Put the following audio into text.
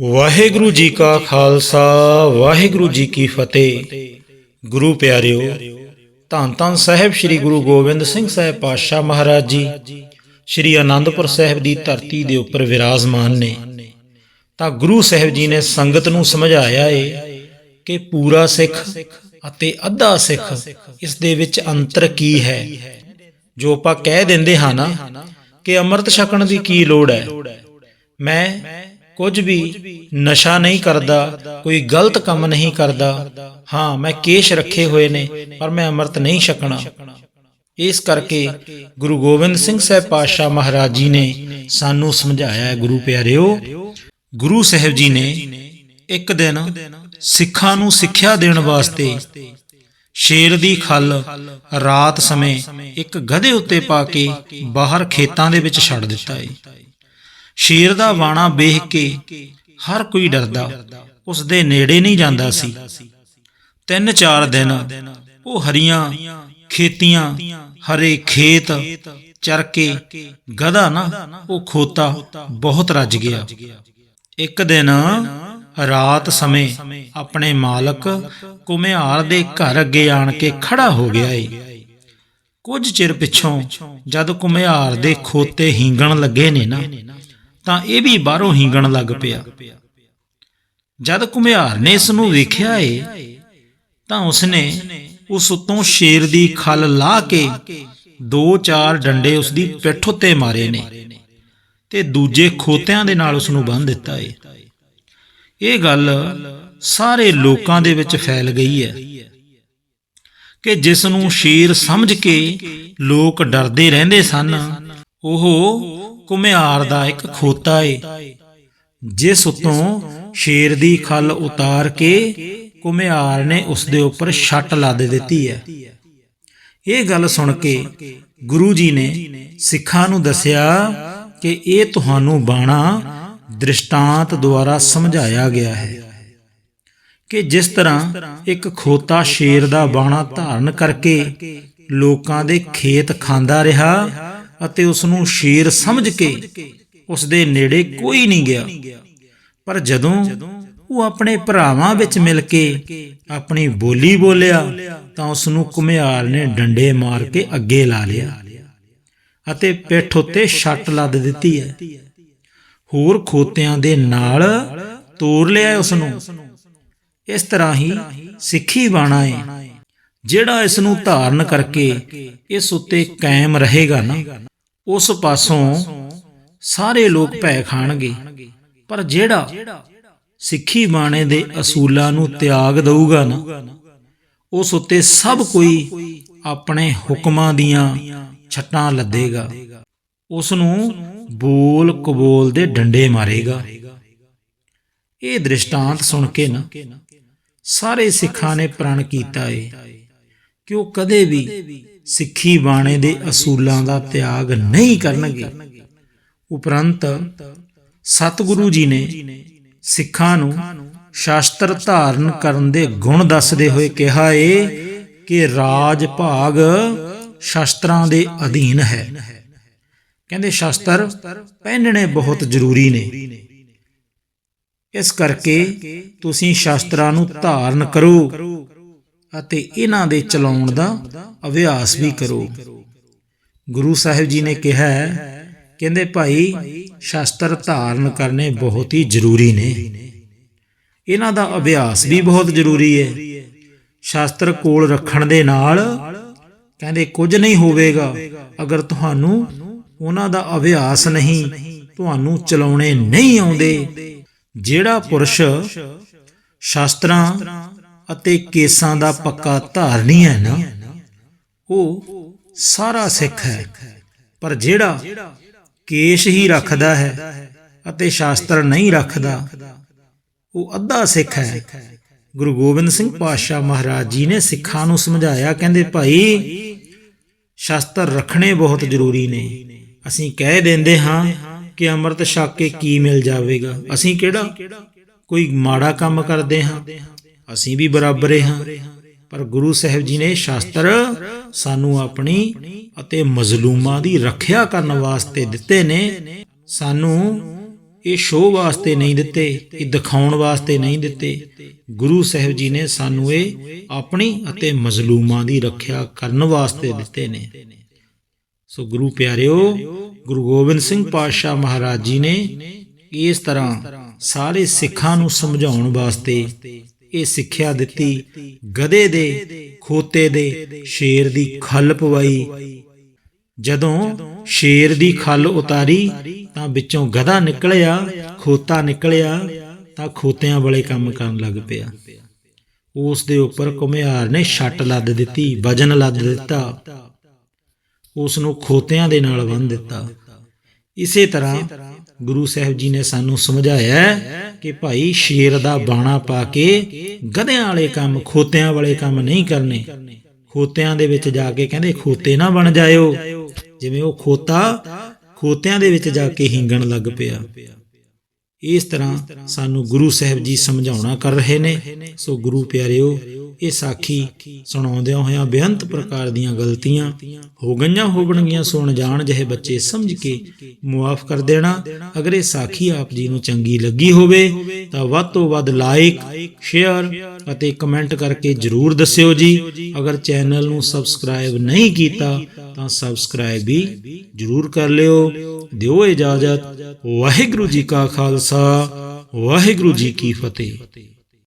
ਵਾਹਿਗੁਰੂ ਜੀ ਕਾ ਖਾਲਸਾ, ਵਾਹਿਗੁਰੂ ਜੀ ਕੀ ਫਤਿਹ। ਗੁਰੂ ਪਿਆਰਿਓ, ਧੰਨ ਧੰਨ ਸਾਹਿਬ ਸ੍ਰੀ ਗੁਰੂ ਗੋਬਿੰਦ ਸਿੰਘ ਸਾਹਿਬ ਪਾਤਸ਼ਾਹ ਮਹਾਰਾਜ ਜੀ, ਸ੍ਰੀ ਆਨੰਦਪੁਰ ਸਾਹਿਬ ਦੀ ਧਰਤੀ ਦੇ ਉੱਪਰ ਵਿਰਾਜਮਾਨ ਨੇ। ਤਾਂ ਗੁਰੂ ਸਾਹਿਬ ਜੀ ਨੇ ਸੰਗਤ ਨੂੰ ਸਮਝਾਇਆ ਏ ਕਿ ਪੂਰਾ ਸਿੱਖ ਅਤੇ ਅੱਧਾ ਸਿੱਖ ਇਸ ਦੇ ਵਿੱਚ ਅੰਤਰ ਕੀ ਹੈ? ਜੋ ਆਪਾਂ ਕਹਿ ਦਿੰਦੇ ਹਾਂ ਨਾ ਕਿ ਅੰਮ੍ਰਿਤ ਛਕਣ ਦੀ ਕੀ ਲੋੜ ਹੈ? ਮੈਂ ਕੁਝ ਵੀ ਨਸ਼ਾ ਨਹੀਂ ਕਰਦਾ, ਕੋਈ ਗਲਤ ਕੰਮ ਨਹੀਂ ਕਰਦਾ। ਹਾਂ, ਮੈਂ ਕੇਸ਼ ਰੱਖੇ ਹੋਏ ਨੇ, ਪਰ ਮੈਂ ਅੰਮ੍ਰਿਤ ਨਹੀਂ ਛਕਣਾ। ਇਸ ਕਰਕੇ ਗੁਰੂ ਗੋਬਿੰਦ ਸਿੰਘ ਸਾਹਿਬ ਪਾਤਸ਼ਾਹ ਮਹਾਰਾਜ ਜੀ ਨੇ ਸਾਨੂੰ ਸਮਝਾਇਆ ਗੁਰੂ ਪਿਆਰਿਓ, ਗੁਰੂ ਸਾਹਿਬ ਜੀ ਨੇ ਇੱਕ ਦਿਨ ਸਿੱਖਾਂ ਨੂੰ ਸਿੱਖਿਆ ਦੇਣ ਵਾਸਤੇ ਸ਼ੇਰ ਦੀ ਖੱਲ ਰਾਤ ਸਮੇਂ ਇੱਕ ਗਧੇ ਉੱਤੇ ਪਾ ਕੇ ਬਾਹਰ ਖੇਤਾਂ ਦੇ ਵਿੱਚ ਛੱਡ ਦਿੱਤਾ ਏ। ਸ਼ੇਰ ਦਾ ਬਾਣਾ ਵੇਖ ਕੇ ਹਰ ਕੋਈ ਡਰਦਾ। ਉਸ ਦੇ ਨੇੜੇ ਨਹੀਂ ਜਾਂਦਾ ਸੀ। ਤਿੰਨ ਚਾਰ ਦਿਨ ਉਹ ਹਰੀਆਂ ਖੇਤੀਆਂ, ਹਰੇ ਖੇਤ ਚਰ ਕੇ ਗਧਾ ਨਾ, ਉਹ ਖੋਤਾ ਬਹੁਤ ਰੱਜ ਗਿਆ। ਇੱਕ ਦਿਨ ਰਾਤ ਸਮੇਂ ਆਪਣੇ ਮਾਲਕ ਕੁਮਿਹਾਰ ਦੇ ਘਰ ਅੱਗੇ ਆਣ ਕੇ ਖੜਾ ਹੋ ਗਿਆ ਏ। ਕੁਝ ਚਿਰ ਪਿੱਛੋਂ ਜਦ ਕੁਮਿਹਾਰ ਦੇ ਖੋਤੇ ਹਿੰਗਣ ਲੱਗੇ ਨੇ ਨਾ ਤਾਂ ਇਹ ਵੀ ਬਾਹਰੋਂ ਹੀਂਗਣ ਲੱਗ ਪਿਆ। ਜਦ ਕੁਮਿਹਾਰ ਨੇ ਇਸ ਨੂੰ ਵੇਖਿਆ ਏ, ਤਾਂ ਉਸਨੇ ਉਸ ਉਤੋਂ ਸ਼ੇਰ ਦੀ ਖਲ ਲਾ ਕੇ ਦੋ ਚਾਰ ਡੰਡੇ ਉਸ ਦੀ ਪਿੱਠ ਉੱਤੇ ਮਾਰੇ ਨੇ ਤੇ ਦੂਜੇ ਖੋਤਿਆਂ ਦੇ ਨਾਲ ਉਸ ਨੂੰ ਬੰਨ ਦਿੱਤਾ ਏ। ਇਹ ਗੱਲ ਸਾਰੇ ਲੋਕਾਂ ਦੇ ਵਿੱਚ ਫੈਲ ਗਈ ਹੈ ਕਿ ਜਿਸ ਨੂੰ ਸ਼ੇਰ ਸਮਝ ਕੇ ਲੋਕ ਡਰਦੇ ਰਹਿੰਦੇ ਸਨ ਉਹ ਕੁਮਿਹਾਰ ਦਾ ਇੱਕ ਖੋਤਾ ਏ, ਜਿਸ ਉਤੋਂ ਸ਼ੇਰ ਦੀ ਖਲ ਉਤਾਰ ਕੇ ਕੁਮਿਹਾਰ ਨੇ ਉਸ ਦੇ ਉੱਪਰ ਛੱਟ ਲੱਦ ਦਿੱਤੀ ਹੈ। ਇਹ ਗੱਲ ਸੁਣ ਕੇ ਗੁਰੂ ਜੀ ਨੇ ਸਿੱਖਾਂ ਨੂੰ ਦੱਸਿਆ ਕਿ ਇਹ ਤੁਹਾਨੂੰ ਬਾਣਾ ਦ੍ਰਿਸ਼ਟਾਂਤ ਦੁਆਰਾ ਸਮਝਾਇਆ ਗਿਆ ਹੈ ਕਿ ਜਿਸ ਤਰ੍ਹਾਂ ਇੱਕ ਖੋਤਾ ਸ਼ੇਰ ਦਾ ਬਾਣਾ ਧਾਰਨ ਕਰਕੇ ਲੋਕਾਂ ਦੇ ਖੇਤ ਖਾਂਦਾ ਰਿਹਾ ਅਤੇ ਉਸ ਨੂੰ ਸ਼ੇਰ ਸਮਝ ਕੇ ਉਸ ਦੇ ਨੇੜੇ ਕੋਈ ਨਹੀਂ ਗਿਆ। ਪਰ ਜਦੋਂ ਉਹ ਆਪਣੇ ਭਰਾਵਾਂ ਵਿੱਚ ਮਿਲ ਕੇ ਆਪਣੀ ਬੋਲੀ ਬੋਲਿਆ, ਤਾਂ ਉਸ ਨੂੰ ਕੁਮਿਹਾਰ ਨੇ ਡੰਡੇ ਮਾਰ ਕੇ ਅੱਗੇ ਲਾ ਲਿਆ ਅਤੇ ਪਿੱਠ ਉੱਤੇ ਛੱਟ ਲੱਦ ਦਿੱਤੀ ਹੈ। ਹੋਰ ਖੋਤਿਆਂ ਦੇ ਨਾਲ ਤੋੜ ਲਿਆ ਉਸ ਨੂੰ ਇਸ ਤਰ੍ਹਾਂ ਹੀ ਸਿੱਖੀ ਬਾਣਾ ਹੈ ਜਿਹੜਾ ਇਸ ਨੂੰ ਧਾਰਨ ਕਰਕੇ ਇਸ ਉੱਤੇ ਕਾਇਮ ਰਹੇਗਾ ਨਾ। ਉਸ ਪਾਸੋਂ ਸਾਰੇ ਲੋਕ ਭੈ ਖਾਣਗੇ। ਪਰ ਜਿਹੜਾ ਸਿੱਖੀ ਬਾਣੇ ਦੇ ਅਸੂਲਾਂ ਨੂੰ ਤਿਆਗ ਦਊਗਾ ਨਾ, ਉਸ ਉੱਤੇ ਸਭ ਕੋਈ ਆਪਣੇ ਹੁਕਮਾਂ ਦੀਆਂ ਛੱਟਾਂ ਲੱਦੇਗਾ। ਉਸ ਨੂੰ ਬੋਲ ਕਬੋਲ ਦੇ ਡੰਡੇ ਮਾਰੇਗਾ। ਇਹ ਦ੍ਰਿਸ਼ਟਾਂਤ ਸੁਣ ਕੇ ਨਾ ਸਾਰੇ ਸਿੱਖਾਂ ਨੇ ਪ੍ਰਣ ਕੀਤਾ ਏ ਕਿ ਉਹ ਕਦੇ ਵੀ ਸਿੱਖੀ ਬਾਣੇ ਦੇ ਅਸੂਲਾਂ ਦਾ ਤਿਆਗ ਨਹੀਂ ਕਰਨਗੇ। ਉਪਰੰਤ ਸਤਿਗੁਰੂ ਜੀ ਨੇ ਸਿੱਖਾਂ ਨੂੰ ਸ਼ਾਸਤਰ ਧਾਰਨ ਕਰਨ ਦੇ ਗੁਣ ਦੱਸਦੇ ਹੋਏ ਕਿਹਾ ਏ ਕਿ ਰਾਜ ਭਾਗ ਸ਼ਾਸਤਰਾਂ ਦੇ ਅਧੀਨ ਹੈ। ਕਹਿੰਦੇ ਸ਼ਾਸਤਰ ਪਹਿਨਣੇ ਬਹੁਤ ਜ਼ਰੂਰੀ ਨੇ। ਇਸ ਕਰਕੇ ਤੁਸੀਂ ਸ਼ਾਸਤਰਾਂ ਨੂੰ ਧਾਰਨ ਕਰੋ। ਅਤੇ ਇਹਨਾਂ ਦੇ ਚਲਾਉਣ ਦਾ ਅਭਿਆਸ ਵੀ ਕਰੋ। ਗੁਰੂ ਸਾਹਿਬ ਜੀ ਨੇ ਕਿਹਾ, ਕਹਿੰਦੇ ਭਾਈ, ਸ਼ਾਸਤਰ ਧਾਰਨ ਕਰਨੇ ਬਹੁਤ ਹੀ ਜ਼ਰੂਰੀ ਨੇ। ਇਹਨਾਂ ਦਾ ਅਭਿਆਸ ਵੀ ਬਹੁਤ ਜ਼ਰੂਰੀ ਹੈ। ਸ਼ਾਸਤਰ ਕੋਲ ਰੱਖਣ ਦੇ ਨਾਲ ਕਹਿੰਦੇ ਕੁਝ ਨਹੀਂ ਹੋਵੇਗਾ ਅਗਰ ਤੁਹਾਨੂੰ ਉਹਨਾਂ ਦਾ ਅਭਿਆਸ ਨਹੀਂ, ਤੁਹਾਨੂੰ ਚਲਾਉਣੇ ਨਹੀਂ ਆਉਂਦੇ। ਜਿਹੜਾ ਪੁਰਸ਼ ਸ਼ਾਸਤਰਾਂ ਅਤੇ ਕੇਸਾਂ ਦਾ ਪੱਕਾ ਧਾਰਨੀ ਹੈ ਨਾ। ਉਹ ਸਾਰਾ ਸਿੱਖ ਹੈ, ਪਰ ਜਿਹੜਾ ਕੇਸ਼ ਹੀ ਰੱਖਦਾ ਹੈ ਅਤੇ ਸ਼ਾਸਤਰ ਨਹੀਂ ਰੱਖਦਾ, ਉਹ ਅੱਧਾ ਸਿੱਖ ਹੈ। ਗੁਰੂ ਗੋਬਿੰਦ ਸਿੰਘ ਪਾਤਸ਼ਾਹ ਮਹਾਰਾਜ ਜੀ ਨੇ ਸਿੱਖਾਂ ਨੂੰ ਸਮਝਾਇਆ, ਕਹਿੰਦੇ ਭਾਈ, ਸ਼ਾਸਤਰ ਰੱਖਣੇ ਬਹੁਤ ਜ਼ਰੂਰੀ ਨੇ। ਅਸੀਂ ਕਹਿ ਦਿੰਦੇ ਹਾਂ ਕਿ ਅੰਮ੍ਰਿਤ ਛਕ ਕੇ ਕੀ ਮਿਲ ਜਾਵੇਗਾ? ਅਸੀਂ ਕਿਹੜਾ? ਕੋਈ ਮਾੜਾ ਕੰਮ ਕਰਦੇ ਹਾਂ। ਅਸੀਂ ਵੀ ਬਰਾਬਰ ਹਾਂ। ਪਰ ਗੁਰੂ ਸਾਹਿਬ ਜੀ ਨੇ ਸ਼ਾਸਤਰ ਸਾਨੂੰ ਆਪਣੀ ਅਤੇ ਮਜ਼ਲੂਮਾਂ ਦੀ ਰੱਖਿਆ ਕਰਨ ਵਾਸਤੇ ਦਿੱਤੇ ਨੇ। ਸਾਨੂੰ ਇਹ ਸ਼ੋਅ ਵਾਸਤੇ ਨਹੀਂ ਦਿੱਤੇ, ਇਹ ਦਿਖਾਉਣ ਵਾਸਤੇ ਨਹੀਂ ਦਿੱਤੇ। ਗੁਰੂ ਸਾਹਿਬ ਜੀ ਨੇ ਸਾਨੂੰ ਇਹ ਆਪਣੀ ਅਤੇ ਮਜ਼ਲੂਮਾਂ ਦੀ ਰੱਖਿਆ ਕਰਨ ਵਾਸਤੇ ਦਿੱਤੇ ਨੇ। ਸੋ ਗੁਰੂ ਪਿਆਰਿਓ, ਗੁਰੂ ਗੋਬਿੰਦ ਸਿੰਘ ਪਾਤਸ਼ਾਹ ਮਹਾਰਾਜ ਜੀ ਨੇ ਇਸ ਤਰ੍ਹਾਂ ਸਾਰੇ ਸਿੱਖਾਂ ਨੂੰ ਸਮਝਾਉਣ ਵਾਸਤੇ ਇਹ ਸਿੱਖਿਆ ਦਿੱਤੀ। ਗਧੇ ਦੇ, ਖੋਤੇ ਦੇ, ਸ਼ੇਰ ਦੀ ਖੱਲ ਪਵਾਈ। ਜਦੋਂ ਸ਼ੇਰ ਦੀ ਖੱਲ ਉਤਾਰੀ, ਤਾਂ ਵਿੱਚੋਂ ਗਧਾ ਨਿਕਲਿਆ, ਖੋਤਾ ਨਿਕਲਿਆ, ਤਾਂ ਖੋਤਿਆਂ ਵਾਲੇ ਕੰਮ ਕਰਨ ਲੱਗ ਪਿਆ। ਉਸ ਦੇ ਉੱਪਰ ਕੁਮਿਹਾਰ ਨੇ ਛੱਟ ਲੱਦ ਦਿੱਤੀ, ਵਜਨ ਲੱਦ ਦਿੱਤਾ। ਉਸ ਨੂੰ ਖੋਤਿਆਂ ਦੇ ਨਾਲ ਬੰਨ ਦਿੱਤਾ। ਇਸੇ ਤਰ੍ਹਾਂ ਗੁਰੂ ਸਾਹਿਬ ਜੀ ਨੇ ਸਾਨੂੰ ਸਮਝਾਇਆ ਕਿ ਭਾਈ ਸ਼ੇਰ ਦਾ ਬਾਣਾ ਪਾ ਕੇ ਗਧਿਆਂ ਵਾਲੇ ਕੰਮ, ਖੋਤਿਆਂ ਵਾਲੇ ਕੰਮ ਨਹੀਂ ਕਰਨੇ। ਖੋਤਿਆਂ ਦੇ ਵਿੱਚ ਜਾ ਕੇ ਕਹਿੰਦੇ, ਖੋਤੇ ਨਾ ਬਣ ਜਾਇਓ। ਜਿਵੇਂ ਉਹ ਖੋਤਾ, ਖੋਤਿਆਂ ਦੇ ਵਿੱਚ ਜਾ ਕੇ ਹਿੰਗਣ ਲੱਗ ਪਿਆ। ਇਸ ਤਰ੍ਹਾਂ ਸਾਨੂੰ ਗੁਰੂ ਸਾਹਿਬ ਜੀ ਸਮਝਾਉਣਾ ਕਰ ਰਹੇ ਨੇ। ਸੋ ਗੁਰੂ ਪਿਆਰਿਓ, ਇਹ ਸਾਖੀ ਸੁਣਾਉਂਦਿਆਂ ਹੋਇਆਂ ਬੇਅੰਤ ਪ੍ਰਕਾਰ ਦੀਆਂ ਗਲਤੀਆਂ ਹੋ ਗਈਆਂ ਹੋਵਣਗੀਆਂ ਸੁਣ ਜਾਣ ਜਿਹੇ ਬੱਚੇ ਸਮਝ ਕੇ ਮੁਆਫ ਕਰ ਦੇਣਾ। ਅਗਰ ਇਹ ਸਾਖੀ ਆਪ ਜੀ ਨੂੰ ਚੰਗੀ ਲੱਗੀ ਹੋਵੇ, ਤਾਂ ਵੱਧ ਤੋਂ ਵੱਧ ਲਾਈਕ ਸ਼ੇਅਰ ਅਤੇ ਕਮੈਂਟ ਕਰਕੇ ਜਰੂਰ ਦੱਸਿਓ ਜੀ। ਅਗਰ ਚੈਨਲ ਨੂੰ ਸਬਸਕ੍ਰਾਈਬ ਨਹੀਂ ਕੀਤਾ, ਤਾਂ ਸਬਸਕ੍ਰਾਈਬ ਵੀ ਜਰੂਰ ਕਰ ਲਿਓ। ਦਿਓ ਇਜਾਜ਼ਤ। ਵਾਹਿਗੁਰੂ ਜੀ ਕਾ ਖਾਲਸਾ ਵਾਹਿਗੁਰੂ ਜੀ ਕੀ ਫਤਿਹ।